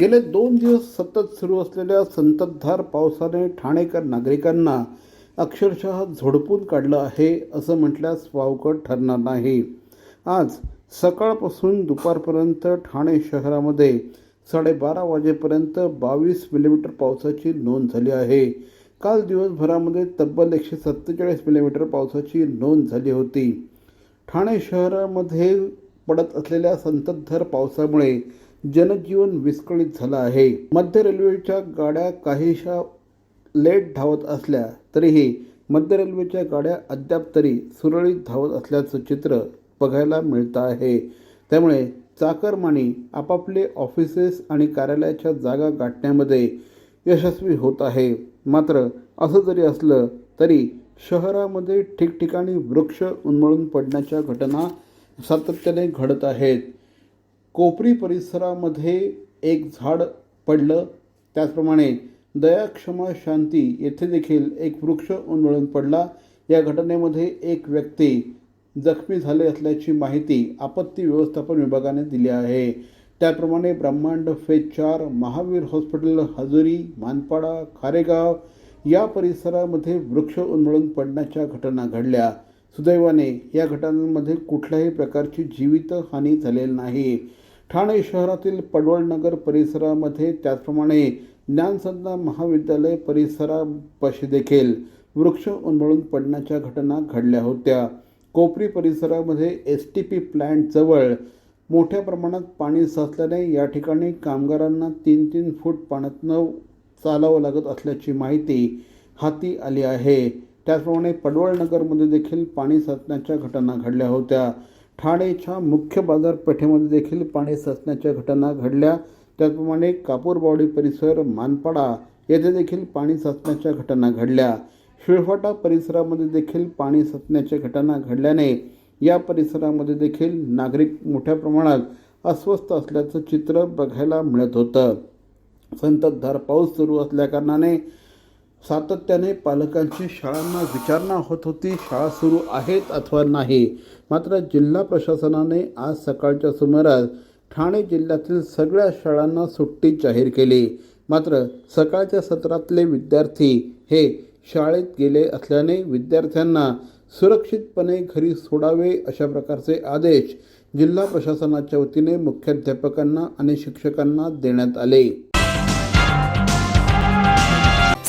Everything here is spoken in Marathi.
गेले दोन दिवस सतत सुरू असलेल्या संततधार पावसाने ठाणेकर नागरिकांना अक्षरशः झोडपून काढलं आहे असं म्हटल्यास वावकट ठरणार नाही. आज सकाळपासून दुपारपर्यंत ठाणे शहरामध्ये साडेबारा वाजेपर्यंत बावीस मिलीमीटर पावसाची नोंद झाली आहे. काल दिवसभरामध्ये तब्बल एकशे सत्तेचाळीस मिलीमीटर पावसाची नोंद झाली होती. ठाणे शहरामध्ये पडत असलेल्या संततधार पावसामुळे जनजीवन विस्कळीत झालं आहे. मध्य रेल्वेच्या गाड्या काहीशा लेट धावत असल्या तरीही मध्य रेल्वेच्या गाड्या अद्याप तरी सुरळीत धावत असल्याचं चित्र बघायला मिळतं आहे. त्यामुळे चाकरमानी आपापले ऑफिसेस आणि कार्यालयाच्या जागा गाठण्यामध्ये यशस्वी होत आहे. मात्र असं जरी असलं तरी शहरामध्ये ठिकठिकाणी वृक्ष उन्मळून पडण्याच्या घटना सातत्याने घडत आहेत. कोपरी परिसरामध्ये एक झाड पडलं. त्याचप्रमाणे दया क्षमा शांती येथे देखील एक वृक्ष उन्मळून पडला. या घटनेमध्ये एक व्यक्ती जखमी झाले असल्याची माहिती आपत्ती व्यवस्थापन विभागाने दिली आहे. त्याप्रमाणे ब्रह्मांड फेज चार महावीर हॉस्पिटल हजुरी मानपाडा खारेगाव या परिसरामध्ये वृक्ष उन्मळून पडण्याच्या घटना घडल्या. सुदैवाने या घटनांमध्ये कुठल्याही प्रकारची जीवितहानी झालेली नाही. ठाणे शहरातील पडवळनगर परिसरामध्ये त्याचप्रमाणे ज्ञानसंधा महाविद्यालय परिसरापाशी देखील वृक्ष उन्मळून पडण्याच्या घटना घडल्या होत्या. कोपरी परिसरामध्ये एस टी पी प्लॅन्टजवळ मोठ्या प्रमाणात पाणी साचल्याने या ठिकाणी कामगारांना तीन तीन फूट पाण्यातनं चालावं लागत असल्याची माहिती हाती आली आहे. त्याचप्रमाणे पडवळनगरमध्ये देखील पाणी साचण्याच्या घटना घडल्या होत्या. ठाणेच्या मुख्य बाजारपेठेमध्ये देखील पाणी साचण्याच्या घटना घडल्या. त्याचप्रमाणे कापूरबावडी परिसर मानपाडा येथे देखील पाणी साचण्याच्या घटना घडल्या. शिळफाटा परिसरामध्ये देखील पाणी साचण्याच्या घटना घडल्याने या परिसरामध्ये देखील नागरिक मोठ्या प्रमाणात अस्वस्थ असल्याचं चित्र बघायला मिळत होतं. संततधार पाऊस सुरू असल्याकारणाने सातत्याने पालकांची शाळांना विचारणा होत होती. शाळा सुरू आहेत अथवा नाही? मात्र जिल्हा प्रशासनाने आज सकाळच्या सुमारास ठाणे जिल्ह्यातील सगळ्या शाळांना सुट्टी जाहीर केली. मात्र सकाळच्या सत्रातले विद्यार्थी हे शाळेत गेले असल्याने विद्यार्थ्यांना सुरक्षितपणे घरी सोडावे अशा प्रकारचे आदेश जिल्हा प्रशासनाच्या वतीने मुख्याध्यापकांना आणि शिक्षकांना देण्यात आले.